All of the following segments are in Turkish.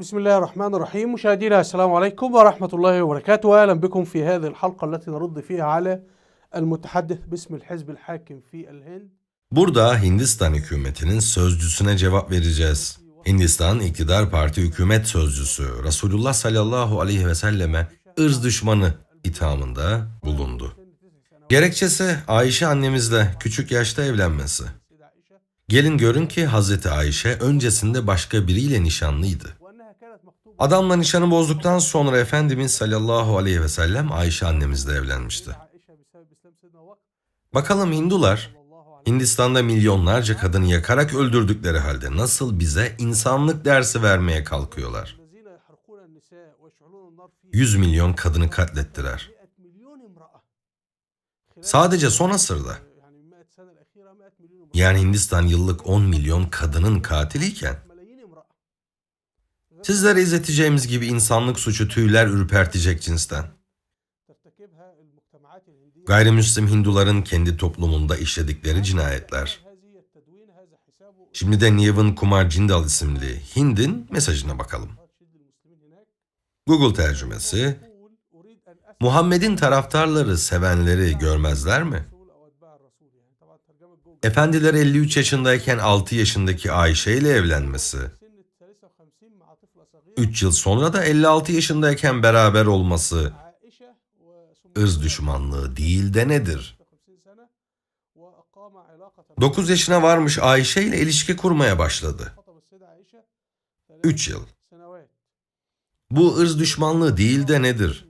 بسم الله الرحمن الرحيم مشاهدينا السلام عليكم ورحمة الله وبركاته وأهلا بكم في هذه الحلقة التي نرد فيها على المتحدث باسم الحزب الحاكم في الهند Burada Hindistan hükümetinin sözcüsüne cevap vereceğiz. Hindistan İktidar Parti hükümet sözcüsü Resulullah sallallahu aleyhi ve selleme ırz düşmanı ithamında bulundu. Gerekçesi Ayşe annemizle küçük yaşta evlenmesi. Gelin görün ki Hazreti Ayşe öncesinde başka biriyle nişanlıydı. Adamla nişanı bozduktan sonra Efendimiz sallallahu aleyhi ve sellem Ayşe annemizle evlenmişti. Bakalım Hindular, Hindistan'da milyonlarca kadını yakarak öldürdükleri halde nasıl bize insanlık dersi vermeye kalkıyorlar? 100 milyon kadını katlettiler. Sadece son asırda. Yani Hindistan yıllık 10 milyon kadının katiliyken Sizlere izleteceğimiz gibi insanlık suçu tüyler ürpertecek cinsten. Gayrimüslim Hinduların kendi toplumunda işledikleri cinayetler. Şimdi de Niev'in Kumar Cindal isimli Hind'in mesajına bakalım. Google tercümesi Muhammed'in taraftarları sevenleri görmezler mi? Efendiler 53 yaşındayken 6 yaşındaki Ayşe ile evlenmesi, 3 yıl sonra da 56 yaşındayken beraber olması ırz düşmanlığı değil de nedir? 9 yaşına varmış Ayşe ile ilişki kurmaya başladı. 3 yıl. Bu ırz düşmanlığı değil de nedir?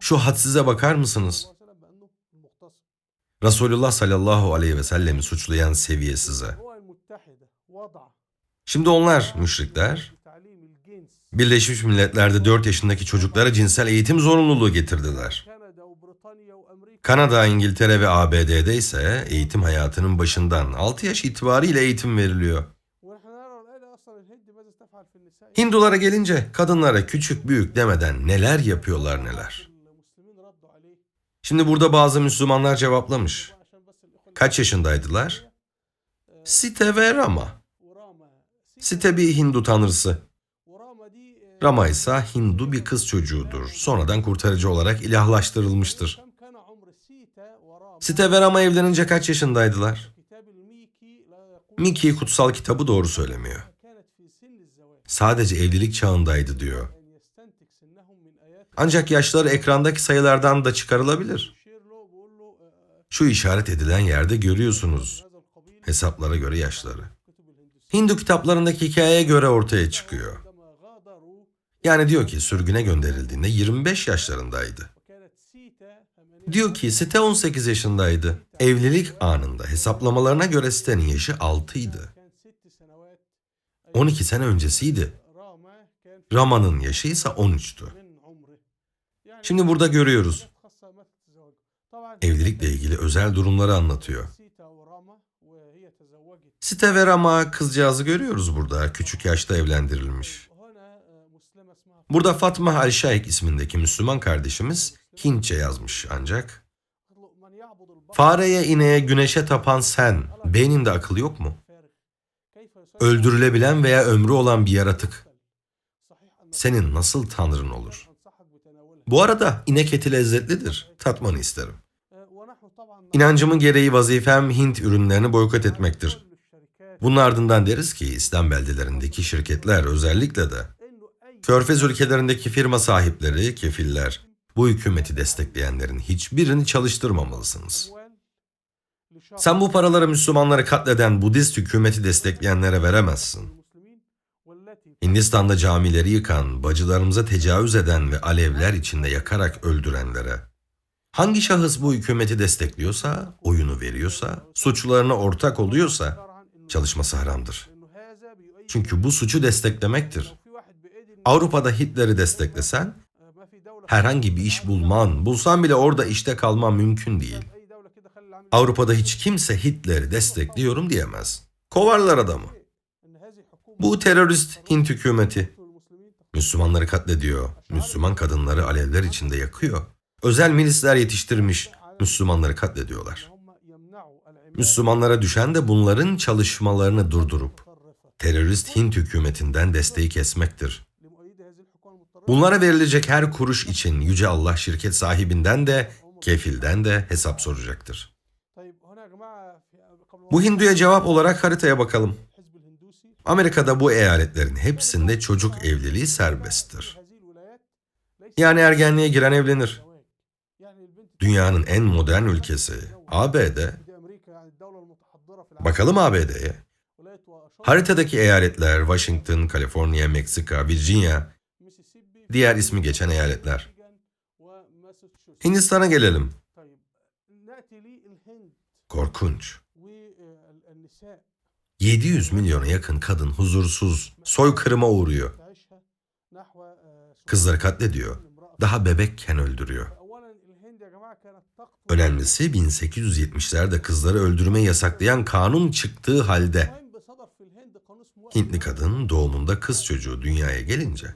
Şu hadsize bakar mısınız? Resulullah sallallahu aleyhi ve sellemi suçlayan seviye size. Şimdi onlar müşrikler Birleşmiş Milletler'de 4 yaşındaki çocuklara cinsel eğitim zorunluluğu getirdiler. Kanada, İngiltere ve ABD'de ise eğitim hayatının başından 6 yaş itibariyle eğitim veriliyor. Hindulara gelince kadınlara küçük büyük demeden neler yapıyorlar neler. Şimdi burada bazı Müslümanlar cevaplamış. Kaç yaşındaydılar? Site ver ama. Site bir Hindu tanrısı. Rama ise Hindu bir kız çocuğudur. Sonradan kurtarıcı olarak ilahlaştırılmıştır. Site ve Rama evlenince kaç yaşındaydılar? Miki kutsal kitabı doğru söylemiyor. Sadece evlilik çağındaydı diyor. Ancak yaşları ekrandaki sayılardan da çıkarılabilir. Şu işaret edilen yerde görüyorsunuz. Hesaplara göre yaşları. Hindu kitaplarındaki hikayeye göre ortaya çıkıyor. Yani diyor ki sürgüne gönderildiğinde 25 yaşlarındaydı. Diyor ki Site 18 yaşındaydı. Evlilik anında hesaplamalarına göre Site'nin yaşı 6'ydı. 12 sene öncesiydi. Rama'nın yaşı ise 13'tü. Şimdi burada görüyoruz. Evlilikle ilgili özel durumları anlatıyor. Sitevera kızcağızı görüyoruz burada. Küçük yaşta evlendirilmiş. Burada Fatma Al-Şeyh ismindeki Müslüman kardeşimiz Hintçe yazmış ancak. Fareye, ineğe, güneşe tapan sen, beyninde akıl yok mu? Öldürülebilen veya ömrü olan bir yaratık. Senin nasıl tanrın olur? Bu arada inek eti lezzetlidir. Tatmanı isterim. İnancımın gereği vazifem Hint ürünlerini boykot etmektir. Bunun ardından deriz ki İslam beldelerindeki şirketler özellikle de Körfez ülkelerindeki firma sahipleri, kefiller, bu hükümeti destekleyenlerin hiçbirini çalıştırmamalısınız. Sen bu paraları Müslümanları katleden Budist hükümeti destekleyenlere veremezsin. Hindistan'da camileri yıkan, bacılarımıza tecavüz eden ve alevler içinde yakarak öldürenlere, hangi şahıs bu hükümeti destekliyorsa, oyunu veriyorsa, suçlarına ortak oluyorsa çalışması haramdır. Çünkü bu suçu desteklemektir. Avrupa'da Hitler'i desteklesen herhangi bir iş bulman, bulsan bile orada işte kalman mümkün değil. Avrupa'da hiç kimse Hitler'i destekliyorum diyemez. Kovarlar adamı. Bu terörist Hint hükümeti. Müslümanları katlediyor. Müslüman kadınları alevler içinde yakıyor. Özel milisler yetiştirmiş. Müslümanları katlediyorlar. Müslümanlara düşen de bunların çalışmalarını durdurup terörist Hint hükümetinden desteği kesmektir. Bunlara verilecek her kuruş için Yüce Allah şirket sahibinden de kefilden de hesap soracaktır. Bu Hindu'ya cevap olarak haritaya bakalım. Amerika'da bu eyaletlerin hepsinde çocuk evliliği serbesttir. Yani ergenliğe giren evlenir. Dünyanın en modern ülkesi AB'de Bakalım ABD'ye. Haritadaki eyaletler Washington, Kaliforniya, Meksika, Virginia, diğer ismi geçen eyaletler. Hindistan'a gelelim. Korkunç. 700 milyona yakın kadın huzursuz, soykırıma uğruyor. Kızları katlediyor, daha bebekken öldürüyor. Önemlisi 1870'lerde kızları öldürme yasaklayan kanun çıktığı halde Hintli kadın doğumunda kız çocuğu dünyaya gelince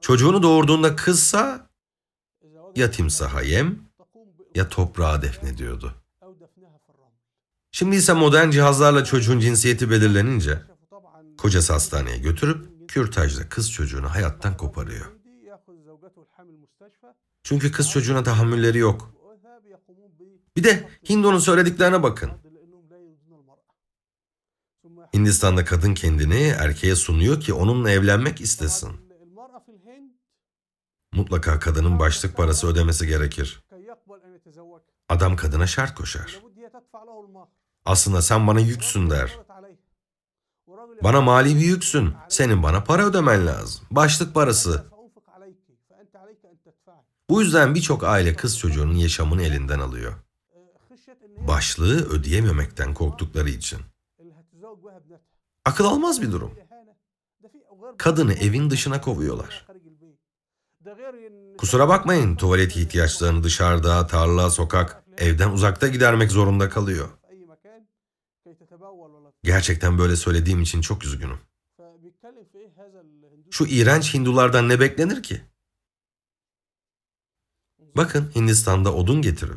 çocuğunu doğurduğunda kızsa ya timsaha yem ya toprağa defnediyordu. Şimdi ise modern cihazlarla çocuğun cinsiyeti belirlenince kocası hastaneye götürüp kürtajla kız çocuğunu hayattan koparıyor. Çünkü kız çocuğuna tahammülleri yok. Bir de Hindo'nun söylediklerine bakın. Hindistan'da kadın kendini erkeğe sunuyor ki onunla evlenmek istesin. Mutlaka kadının başlık parası ödemesi gerekir. Adam kadına şart koşar. Aslında sen bana yüksün der. Bana mali bir yüksün. Senin bana para ödemen lazım. Başlık parası, bu yüzden birçok aile kız çocuğunun yaşamını elinden alıyor. Başlığı ödeyememekten korktukları için. Akıl almaz bir durum. Kadını evin dışına kovuyorlar. Kusura bakmayın tuvalet ihtiyaçlarını dışarıda, tarla, sokak, evden uzakta gidermek zorunda kalıyor. Gerçekten böyle söylediğim için çok üzgünüm. Şu iğrenç Hindulardan ne beklenir ki? Bakın Hindistan'da odun getirip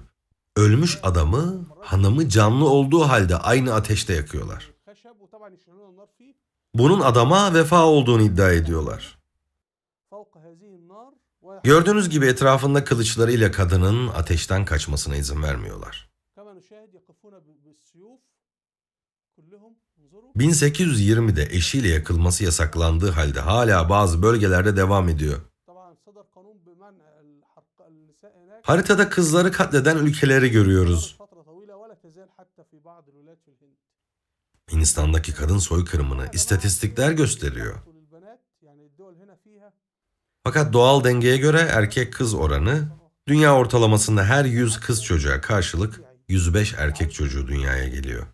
ölmüş adamı, hanımı canlı olduğu halde aynı ateşte yakıyorlar. Bunun adama vefa olduğunu iddia ediyorlar. Gördüğünüz gibi etrafında kılıçlarıyla kadının ateşten kaçmasına izin vermiyorlar. 1820'de eşiyle yakılması yasaklandığı halde hala bazı bölgelerde devam ediyor. Haritada kızları katleden ülkeleri görüyoruz. Hindistan'daki kadın soykırımını istatistikler gösteriyor. Fakat doğal dengeye göre erkek kız oranı dünya ortalamasında her 100 kız çocuğa karşılık 105 erkek çocuğu dünyaya geliyor.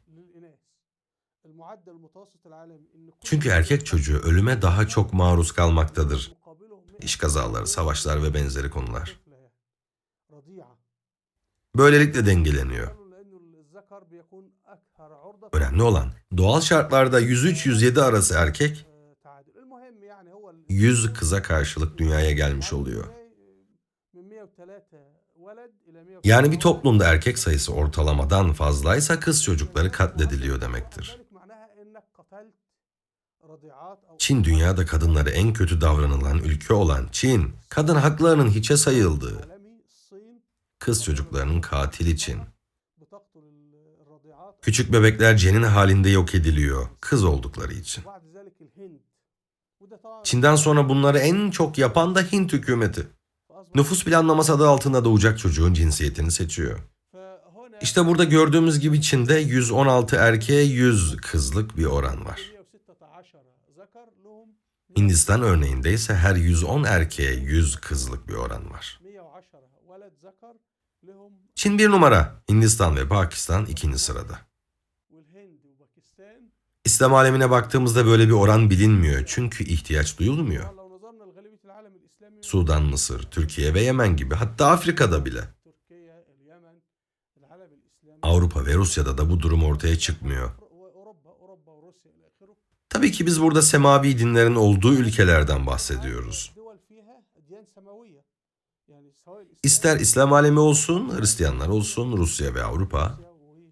Çünkü erkek çocuğu ölüme daha çok maruz kalmaktadır iş kazaları, savaşlar ve benzeri konular. Böylelikle dengeleniyor. Önemli olan doğal şartlarda 103-107 arası erkek 100 kıza karşılık dünyaya gelmiş oluyor. Yani bir toplumda erkek sayısı ortalamadan fazlaysa kız çocukları katlediliyor demektir. Çin dünyada kadınlara en kötü davranılan ülke olan Çin, kadın haklarının hiçe sayıldığı, kız çocuklarının katili Çin. Küçük bebekler cenin halinde yok ediliyor kız oldukları için. Çin'den sonra bunları en çok yapan da Hint hükümeti. Nüfus planlaması adı altında doğacak çocuğun cinsiyetini seçiyor. İşte burada gördüğümüz gibi Çin'de 116 erkeğe 100 kızlık bir oran var. Hindistan örneğinde ise her 110 erkeğe 100 kızlık bir oran var. Çin bir numara, Hindistan ve Pakistan ikinci sırada. İslam alemine baktığımızda böyle bir oran bilinmiyor çünkü ihtiyaç duyulmuyor. Sudan, Mısır, Türkiye ve Yemen gibi hatta Afrika'da bile. Avrupa ve Rusya'da da bu durum ortaya çıkmıyor. Tabii ki biz burada semavi dinlerin olduğu ülkelerden bahsediyoruz. İster İslam alemi olsun, Hristiyanlar olsun, Rusya ve Avrupa.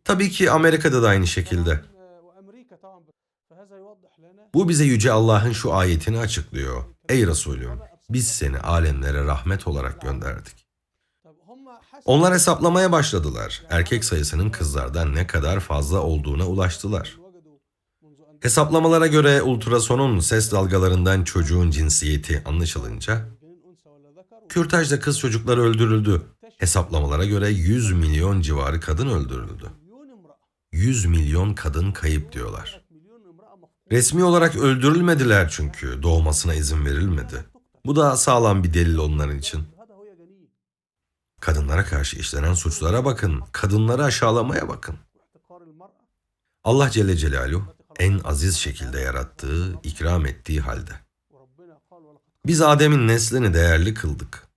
Tabii ki Amerika'da da aynı şekilde. Bu bize Yüce Allah'ın şu ayetini açıklıyor. Ey Resulüm, biz seni alemlere rahmet olarak gönderdik. Onlar hesaplamaya başladılar. Erkek sayısının kızlardan ne kadar fazla olduğuna ulaştılar. Hesaplamalara göre ultrasonun ses dalgalarından çocuğun cinsiyeti anlaşılınca kürtajda kız çocukları öldürüldü. Hesaplamalara göre 100 milyon civarı kadın öldürüldü. 100 milyon kadın kayıp diyorlar. Resmi olarak öldürülmediler çünkü doğmasına izin verilmedi. Bu da sağlam bir delil onların için. Kadınlara karşı işlenen suçlara bakın, kadınları aşağılamaya bakın. Allah Celle Celaluhu en aziz şekilde yarattığı, ikram ettiği halde. Biz Adem'in neslini değerli kıldık.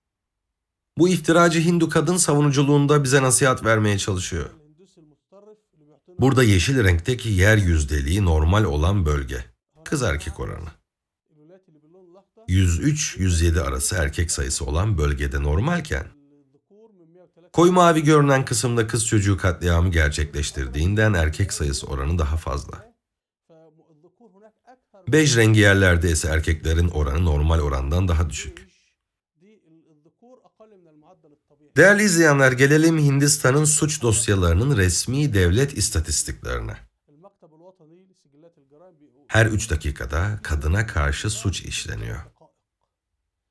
Bu iftiracı Hindu kadın savunuculuğunda bize nasihat vermeye çalışıyor. Burada yeşil renkteki yer yüzdeliği normal olan bölge. Kız erkek oranı. 103-107 arası erkek sayısı olan bölgede normalken, koyu mavi görünen kısımda kız çocuğu katliamı gerçekleştirdiğinden erkek sayısı oranı daha fazla. Bej rengi yerlerde ise erkeklerin oranı normal orandan daha düşük. Değerli izleyenler gelelim Hindistan'ın suç dosyalarının resmi devlet istatistiklerine. Her 3 dakikada kadına karşı suç işleniyor.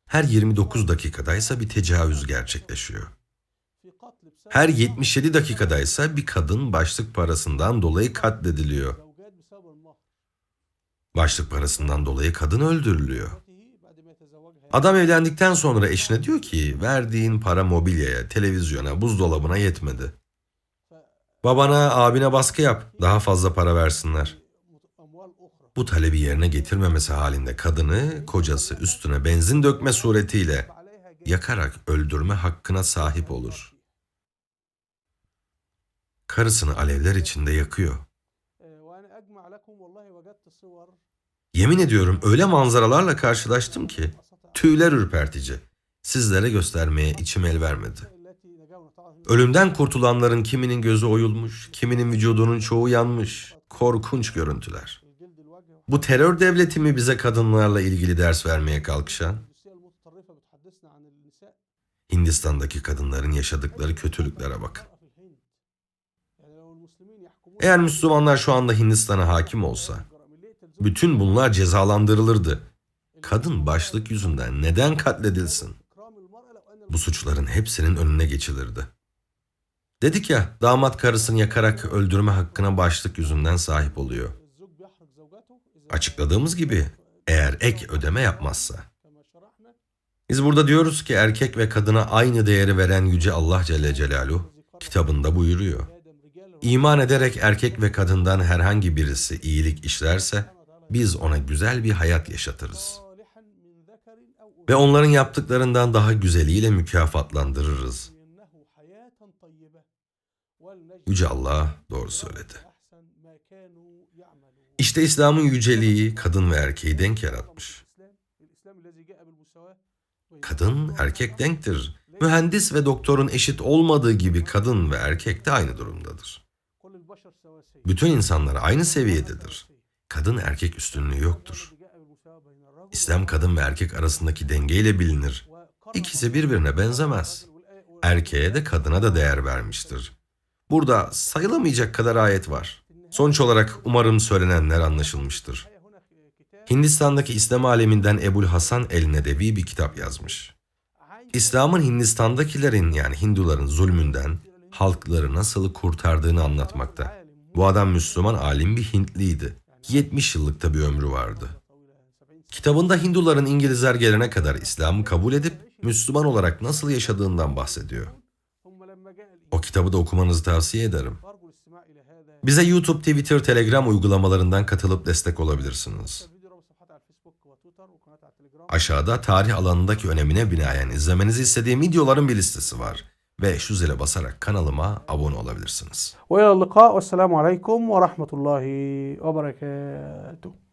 Her 29 dakikada ise bir tecavüz gerçekleşiyor. Her 77 dakikada ise bir kadın başlık parasından dolayı katlediliyor. Başlık parasından dolayı kadın öldürülüyor. Adam evlendikten sonra eşine diyor ki verdiğin para mobilyaya, televizyona, buzdolabına yetmedi. Babana, abine baskı yap, daha fazla para versinler. Bu talebi yerine getirmemesi halinde kadını kocası üstüne benzin dökme suretiyle yakarak öldürme hakkına sahip olur. Karısını alevler içinde yakıyor. Yemin ediyorum öyle manzaralarla karşılaştım ki tüyler ürpertici. Sizlere göstermeye içim el vermedi. Ölümden kurtulanların kiminin gözü oyulmuş, kiminin vücudunun çoğu yanmış. Korkunç görüntüler. Bu terör devleti mi bize kadınlarla ilgili ders vermeye kalkışan? Hindistan'daki kadınların yaşadıkları kötülüklere bakın. Eğer Müslümanlar şu anda Hindistan'a hakim olsa, bütün bunlar cezalandırılırdı. Kadın başlık yüzünden neden katledilsin? Bu suçların hepsinin önüne geçilirdi. Dedik ya, damat karısını yakarak öldürme hakkına başlık yüzünden sahip oluyor. Açıkladığımız gibi eğer ek ödeme yapmazsa. Biz burada diyoruz ki erkek ve kadına aynı değeri veren Yüce Allah Celle Celaluhu kitabında buyuruyor. İman ederek erkek ve kadından herhangi birisi iyilik işlerse biz ona güzel bir hayat yaşatırız. Ve onların yaptıklarından daha güzeliyle mükafatlandırırız. Yüce Allah doğru söyledi. İşte İslam'ın yüceliği kadın ve erkeği denk yaratmış. Kadın erkek denktir. Mühendis ve doktorun eşit olmadığı gibi kadın ve erkek de aynı durumdadır. Bütün insanlar aynı seviyededir. Kadın erkek üstünlüğü yoktur. İslam kadın ve erkek arasındaki dengeyle bilinir. İkisi birbirine benzemez. Erkeğe de kadına da değer vermiştir. Burada sayılamayacak kadar ayet var. Sonuç olarak umarım söylenenler anlaşılmıştır. Hindistan'daki İslam aleminden Ebul Hasan el-Nedevi bir kitap yazmış. İslam'ın Hindistan'dakilerin yani Hinduların zulmünden, halkları nasıl kurtardığını anlatmakta. Bu adam Müslüman alim bir Hintliydi. 70 yıllıkta bir ömrü vardı. Kitabında Hinduların İngilizler gelene kadar İslam'ı kabul edip Müslüman olarak nasıl yaşadığından bahsediyor. O kitabı da okumanızı tavsiye ederim. Bize YouTube, Twitter, Telegram uygulamalarından katılıp destek olabilirsiniz. Aşağıda tarih alanındaki önemine binaen izlemenizi istediğim videoların bir listesi var ve şu zile basarak kanalıma abone olabilirsiniz. Ve ila. Esselamu aleyküm ve rahmetullahi ve berekatuhu.